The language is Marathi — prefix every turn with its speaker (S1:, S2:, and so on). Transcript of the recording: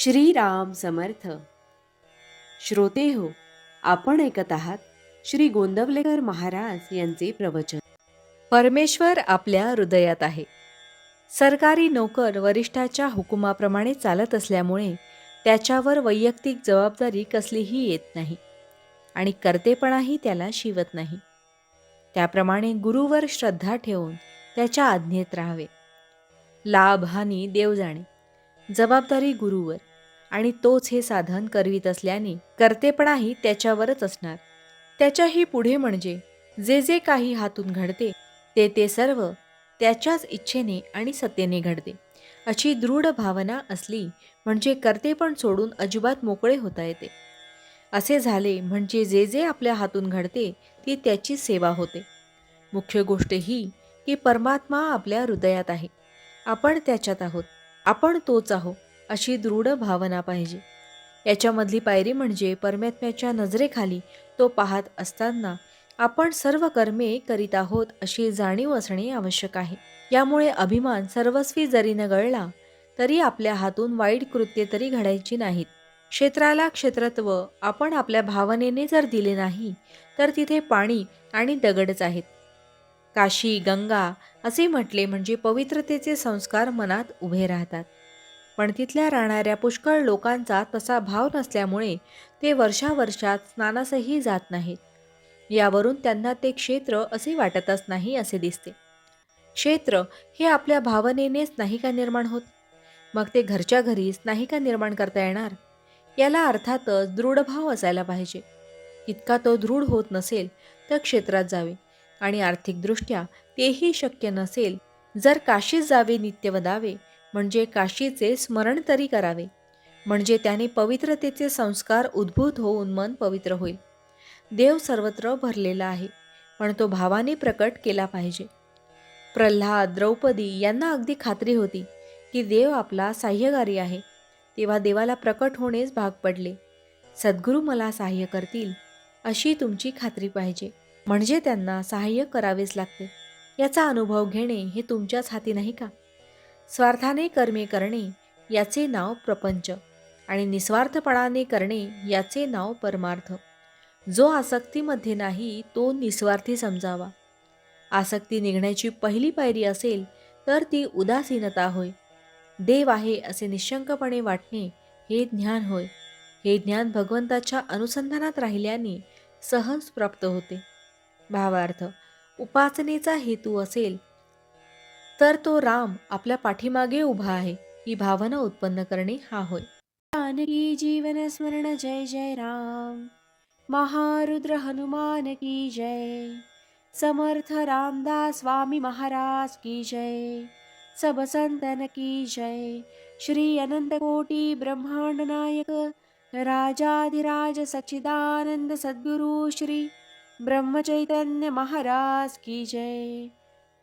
S1: श्रीराम समर्थ. श्रोते हो आपण ऐकत आहात श्री गोंदवलेकर महाराज यांचे प्रवचन. परमेश्वर आपल्या हृदयात आहे. सरकारी नोकर वरिष्ठाच्या हुकुमाप्रमाणे चालत असल्यामुळे त्याच्यावर वैयक्तिक जबाबदारी कसलीही येत नाही आणि कर्तेपणाही त्याला शिवत नाही. त्याप्रमाणे गुरुवर श्रद्धा ठेवून त्याच्या आज्ञेत राहावे. लाभ हानी देव जाणे. जबाबदारी गुरुवर. आणि तोच हे साधन करवीत असल्याने कर्तेपणाही त्याच्यावरच असणार. त्याच्याही पुढे म्हणजे जे जे काही हातून घडते ते ते सर्व त्याच्याच इच्छेने आणि सत्तेने घडते. अशी दृढ भावना असली म्हणजे कर्तेपण सोडून अजिबात मोकळे होता येते. असे झाले म्हणजे जे जे आपल्या हातून घडते ती त्याची सेवा होते. मुख्य गोष्ट ही की परमात्मा आपल्या हृदयात आहे. आपण त्याच्यात आहोत. आपण तोच आहोत. अशी दृढ भावना पाहिजे. याच्यामधली पायरी म्हणजे परमात्म्याच्या नजरेखाली तो पाहत असताना आपण सर्व कर्मे करीत आहोत अशी जाणीव असणे आवश्यक आहे. यामुळे अभिमान सर्वस्वी जरी न गळला तरी आपल्या हातून वाईट कृत्ये तरी घडायची नाहीत. क्षेत्राला क्षेत्रत्व आपण आपल्या भावनेने जर दिले नाही तर तिथे पाणी आणि दगडच आहेत. काशी गंगा असे म्हटले म्हणजे पवित्रतेचे संस्कार मनात उभे राहतात. पण तिथल्या राहणाऱ्या पुष्कळ लोकांचा तसा भाव नसल्यामुळे ते वर्षावर्षात स्नानासही जात नाहीत. यावरून त्यांना ते क्षेत्र असे वाटतच नाही असे दिसते. क्षेत्र हे आपल्या भावनेनेच नाही का निर्माण होत. मग ते घरच्या घरीच नाही का निर्माण करता येणार? याला अर्थातच दृढ भाव असायला पाहिजे. इतका तो दृढ होत नसेल तर क्षेत्रात जावे आणि आर्थिकदृष्ट्या तेही शक्य नसेल जर काशीच जावे नित्य वदावे म्हणजे काशीचे स्मरण तरी करावे. म्हणजे त्याने पवित्रतेचे संस्कार उद्भूत होऊन मन पवित्र होईल. देव सर्वत्र भरलेला आहे पण तो भावाने प्रकट केला पाहिजे. प्रल्हाद द्रौपदी यांना अगदी खात्री होती की देव आपला साह्यकारी आहे. तेव्हा देवाला प्रकट होणेच भाग पडले. सद्गुरू मला सहाय्य करतील अशी तुमची खात्री पाहिजे. म्हणजे त्यांना सहाय्य करावेच लागते. याचा अनुभव घेणे हे तुमच्याच हाती नाही का? स्वार्थाने कर्मे करणे याचे नाव प्रपंच. आणि निस्वार्थपणाने करणे याचे नाव परमार्थ. जो आसक्तीमध्ये नाही तो निस्वार्थी समजावा. आसक्ती निघण्याची पहिली पायरी असेल तर ती उदासीनता होय. देव आहे असे निशंकपणे वाटणे हे ज्ञान होय. हे ज्ञान भगवंताच्या अनुसंधानात राहिल्याने सहज प्राप्त होते. भावार्थ उपासनेचा हेतू असेल तर तो राम आपल्या पाठीमागे उभा आहे. ही भावना उत्पन्न करणे हा होय. जानकी जीवन स्मरण जय जय राम. महारुद्र हनुमान की जय. समर्थ रामदास स्वामी महाराज की जय. सब संतन की जय. श्री अनंत कोटी ब्रह्मांड नायक. राजाधिराज सच्चिदानंद सद्गुरु श्री ब्रह्मचैतन्य महाराज की जय.